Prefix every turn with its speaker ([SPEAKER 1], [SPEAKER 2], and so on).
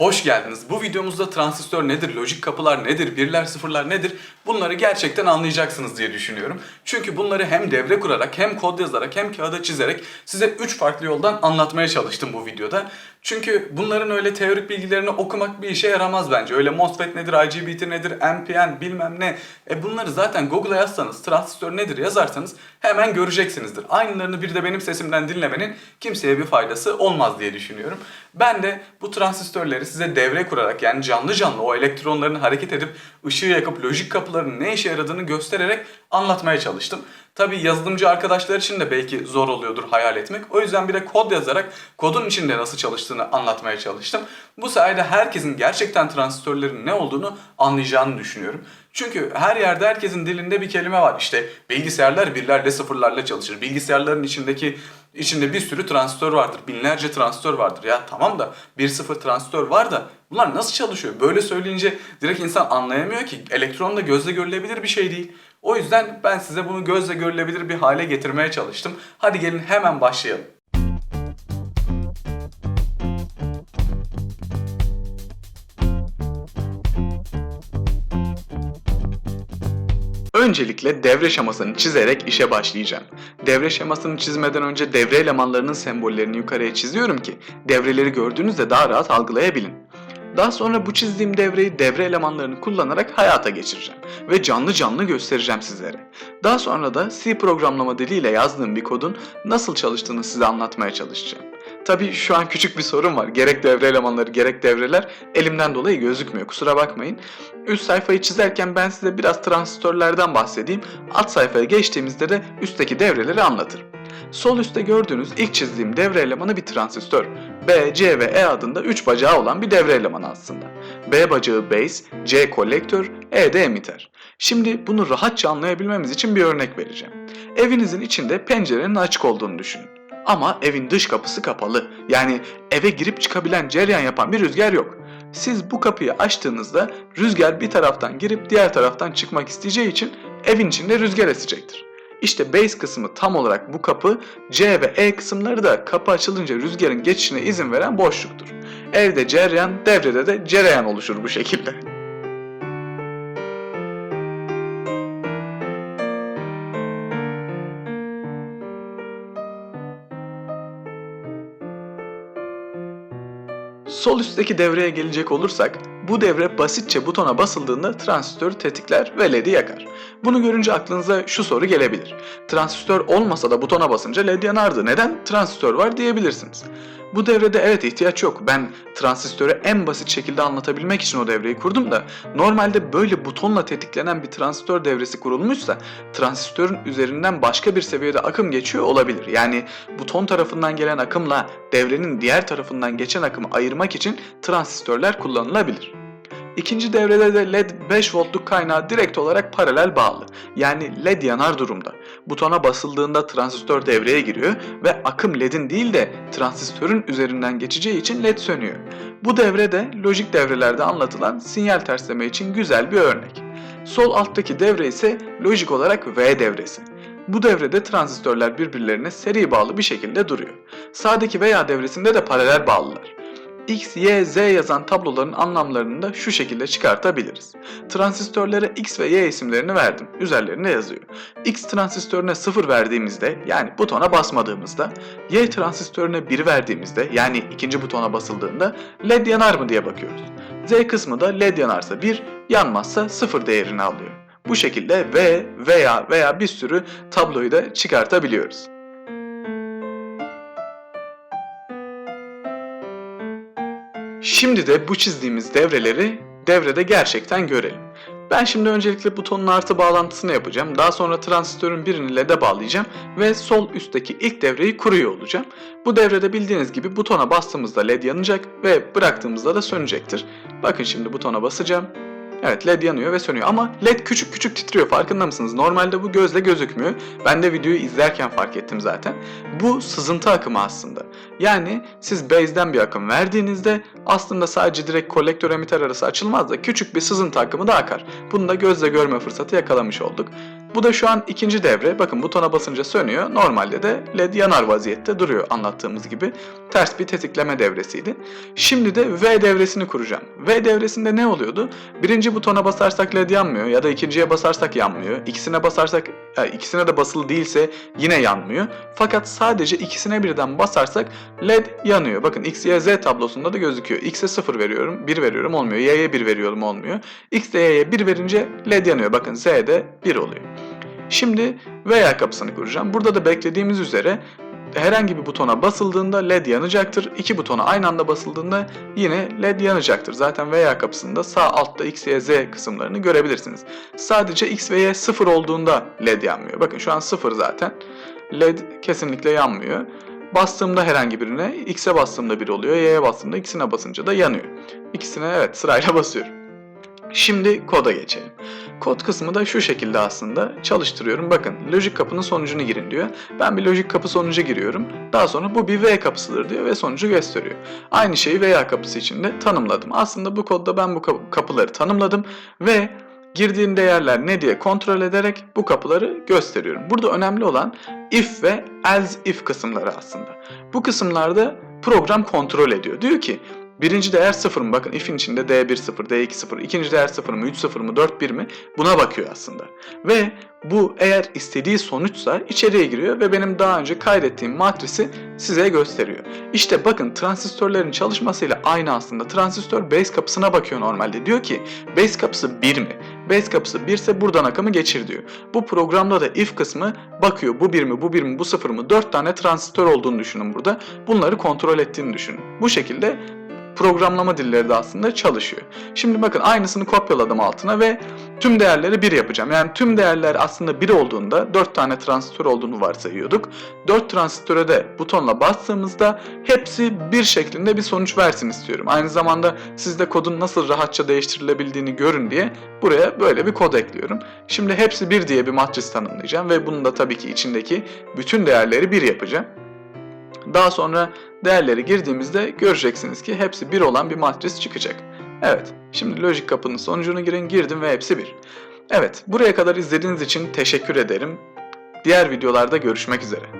[SPEAKER 1] Hoş geldiniz. Bu videomuzda transistör nedir, lojik kapılar nedir, birler sıfırlar nedir bunları gerçekten anlayacaksınız diye düşünüyorum. Çünkü bunları hem devre kurarak hem kod yazarak hem kağıda çizerek size 3 farklı yoldan anlatmaya çalıştım bu videoda. Çünkü bunların öyle teorik bilgilerini okumak bir işe yaramaz bence. Öyle MOSFET nedir, IGBT nedir, NPN bilmem ne. E bunları zaten Google'a yazsanız, transistör nedir yazarsanız hemen göreceksinizdir. Aynılarını bir de benim sesimden dinlemenin kimseye bir faydası olmaz diye düşünüyorum. Ben de bu transistörleri size devre kurarak yani canlı canlı o elektronların hareket edip ışığı yakıp lojik kapıların ne işe yaradığını göstererek anlatmaya çalıştım. Tabi yazılımcı arkadaşlar için de belki zor oluyordur hayal etmek. O yüzden bir de kod yazarak kodun içinde nasıl çalıştığını anlatmaya çalıştım. Bu sayede herkesin gerçekten transistörlerin ne olduğunu anlayacağını düşünüyorum. Çünkü her yerde herkesin dilinde bir kelime var. İşte bilgisayarlar birlerle sıfırlarla çalışır. Bilgisayarların içindeki içinde bir sürü transistör vardır. Binlerce transistör vardır. Ya tamam da bir sıfır transistör var da bunlar nasıl çalışıyor? Böyle söyleyince direkt insan anlayamıyor ki. Elektron da gözle görülebilir bir şey değil. O yüzden ben size bunu gözle görülebilir bir hale getirmeye çalıştım. Hadi gelin hemen başlayalım. Öncelikle devre şemasını çizerek işe başlayacağım. Devre şemasını çizmeden önce devre elemanlarının sembollerini yukarıya çiziyorum ki devreleri gördüğünüzde daha rahat algılayabilin. Daha sonra bu çizdiğim devreyi devre elemanlarını kullanarak hayata geçireceğim ve canlı canlı göstereceğim sizlere. Daha sonra da C programlama diliyle yazdığım bir kodun nasıl çalıştığını size anlatmaya çalışacağım. Tabii şu an küçük bir sorun var. Gerek devre elemanları gerek devreler elimden dolayı gözükmüyor. Kusura bakmayın. Üst sayfayı çizerken ben size biraz transistörlerden bahsedeyim. Alt sayfaya geçtiğimizde de üstteki devreleri anlatırım. Sol üstte gördüğünüz ilk çizdiğim devre elemanı bir transistör. B, C ve E adında 3 bacağı olan bir devre elemanı aslında. B bacağı base, C kolektör, E de emitter. Şimdi bunu rahatça anlayabilmemiz için bir örnek vereceğim. Evinizin içinde pencerenin açık olduğunu düşünün. Ama evin dış kapısı kapalı. Yani eve girip çıkabilen cereyan yapan bir rüzgar yok. Siz bu kapıyı açtığınızda rüzgar bir taraftan girip diğer taraftan çıkmak isteyeceği için evin içinde rüzgar esecektir. İşte base kısmı tam olarak bu kapı, C ve E kısımları da kapı açılınca rüzgarın geçişine izin veren boşluktur. Evde cereyan, devrede de cereyan oluşur bu şekilde. Sol üstteki devreye gelecek olursak, bu devre basitçe butona basıldığında transistörü tetikler ve LED'i yakar. Bunu görünce aklınıza şu soru gelebilir. Transistör olmasa da butona basınca LED yanardı. Neden? Transistör var diyebilirsiniz. Bu devrede evet ihtiyaç yok. Ben transistörü en basit şekilde anlatabilmek için o devreyi kurdum da normalde böyle butonla tetiklenen bir transistör devresi kurulmuşsa transistörün üzerinden başka bir seviyede akım geçiyor olabilir. Yani buton tarafından gelen akımla devrenin diğer tarafından geçen akımı ayırmak için transistörler kullanılabilir. İkinci devrede de LED 5 voltluk kaynağı direkt olarak paralel bağlı. Yani LED yanar durumda. Butona basıldığında transistör devreye giriyor ve akım LED'in değil de transistörün üzerinden geçeceği için LED sönüyor. Bu devre de lojik devrelerde anlatılan sinyal tersleme için güzel bir örnek. Sol alttaki devre ise lojik olarak V devresi. Bu devrede transistörler birbirlerine seri bağlı bir şekilde duruyor. Sağdaki veya devresinde de paralel bağlılar. X, Y, Z yazan tabloların anlamlarını da şu şekilde çıkartabiliriz. Transistörlere X ve Y isimlerini verdim. Üzerlerine yazıyor. X transistörüne 0 verdiğimizde yani butona basmadığımızda, Y transistörüne 1 verdiğimizde yani ikinci butona basıldığında LED yanar mı diye bakıyoruz. Z kısmı da LED yanarsa 1, yanmazsa 0 değerini alıyor. Bu şekilde V, veya veya bir sürü tabloyu da çıkartabiliyoruz. Şimdi de bu çizdiğimiz devreleri devrede gerçekten görelim. Ben şimdi öncelikle butonun artı bağlantısını yapacağım. Daha sonra transistörün birini LED'e bağlayacağım ve sol üstteki ilk devreyi kuruyor olacağım. Bu devrede bildiğiniz gibi butona bastığımızda LED yanacak ve bıraktığımızda da sönecektir. Bakın şimdi butona basacağım. Evet led yanıyor ve sönüyor ama led küçük küçük titriyor farkında mısınız? Normalde bu gözle gözükmüyor. Ben de videoyu izlerken fark ettim zaten. Bu sızıntı akımı aslında. Yani siz base'den bir akım verdiğinizde aslında sadece direkt kolektör emitter arası açılmaz da küçük bir sızıntı akımı da akar. Bunu da gözle görme fırsatı yakalamış olduk. Bu da şu an ikinci devre. Bakın butona basınca sönüyor. Normalde de led yanar vaziyette duruyor anlattığımız gibi. Ters bir tetikleme devresiydi. Şimdi de V devresini kuracağım. V devresinde ne oluyordu? Birinci butona basarsak led yanmıyor ya da ikinciye basarsak yanmıyor. İkisine basarsak, ya ikisine de basılı değilse yine yanmıyor. Fakat sadece ikisine birden basarsak led yanıyor. Bakın X, Y, Z tablosunda da gözüküyor. X'e 0 veriyorum, 1 veriyorum olmuyor. Y'ye 1 veriyorum olmuyor. X de Y'ye 1 verince led yanıyor. Bakın Z'de 1 oluyor. Şimdi veya kapısını kuracağım. Burada da beklediğimiz üzere herhangi bir butona basıldığında led yanacaktır. İki butona aynı anda basıldığında yine led yanacaktır. Zaten veya kapısında sağ altta X, Y, Z kısımlarını görebilirsiniz. Sadece X ve Y 0 olduğunda led yanmıyor. Bakın şu an 0 zaten. led kesinlikle yanmıyor. Bastığımda herhangi birine X'e bastığımda 1 oluyor. Y'ye bastığımda ikisine basınca da yanıyor. İkisine evet sırayla basıyorum. Şimdi koda geçelim. Kod kısmı da şu şekilde aslında çalıştırıyorum. Bakın lojik kapının sonucunu girin diyor. Ben bir lojik kapı sonucu giriyorum. Daha sonra bu bir V kapısıdır diyor ve sonucu gösteriyor. Aynı şeyi veya kapısı için de tanımladım. Aslında bu kodda ben bu kap- kapıları tanımladım ve girdiğim değerler ne diye kontrol ederek bu kapıları gösteriyorum. Burada önemli olan if ve else if kısımları aslında. Bu kısımlarda program kontrol ediyor. Diyor ki Birinci değer 0 mı? Bakın if'in içinde D1 0, D2 0. İkinci değer 0 mı? 3 0 mı? 4 1 mi? Buna bakıyor aslında. Ve bu eğer istediği sonuçsa içeriye giriyor ve benim daha önce kaydettiğim matrisi size gösteriyor. İşte bakın transistörlerin çalışmasıyla aynı aslında. Transistör base kapısına bakıyor normalde. Diyor ki base kapısı 1 mi? Base kapısı 1 ise buradan akımı geçir diyor. Bu programda da if kısmı bakıyor bu 1 mi, bu 1 mi, bu 0 mı? 4 tane transistör olduğunu düşünün burada. Bunları kontrol ettiğini düşünün. Bu şekilde programlama dilleri de aslında çalışıyor. Şimdi bakın aynısını kopyaladım altına ve tüm değerleri 1 yapacağım. Yani tüm değerler aslında 1 olduğunda 4 tane transistör olduğunu varsayıyorduk. 4 transistöre de butonla bastığımızda hepsi bir şeklinde bir sonuç versin istiyorum. Aynı zamanda siz de kodun nasıl rahatça değiştirilebildiğini görün diye buraya böyle bir kod ekliyorum. Şimdi hepsi 1 diye bir matris tanımlayacağım ve bunun da tabii ki içindeki bütün değerleri 1 yapacağım. Daha sonra değerleri girdiğimizde göreceksiniz ki hepsi 1 olan bir matris çıkacak. Evet, şimdi lojik kapının sonucunu girin, girdim ve hepsi 1. Evet, buraya kadar izlediğiniz için teşekkür ederim. Diğer videolarda görüşmek üzere.